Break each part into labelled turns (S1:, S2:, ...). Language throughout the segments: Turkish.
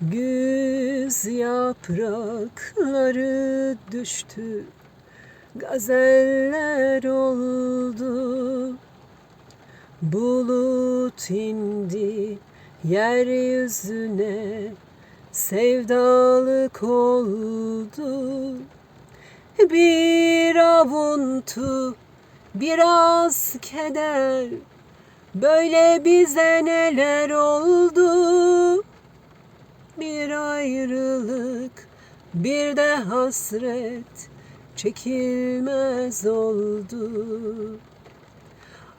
S1: Güz yaprakları düştü Gazeller oldu. Bulut indi yeryüzüne Sevdalık oldu. Bir avuntu biraz keder Böyle bize neler oldu ayrılık bir de hasret Çekilmez oldu.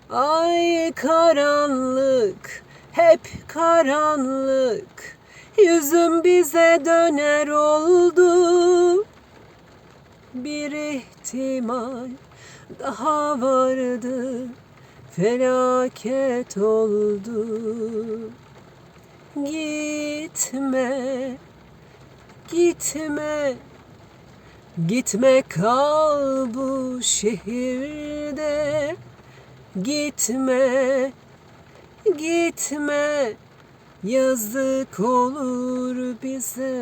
S1: Ay karanlık, hep karanlık Yüzüm bize döner oldu. Bir ihtimal daha vardı Felaket oldu Gitme, gitme. Gitme kal bu şehirde. Gitme, gitme. Yazık olur bize.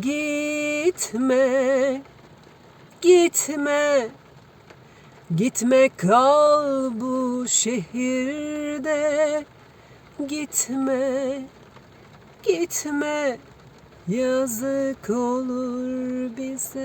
S1: Gitme, gitme. Gitme kal bu şehirde Gitme, gitme. Yazık olur bize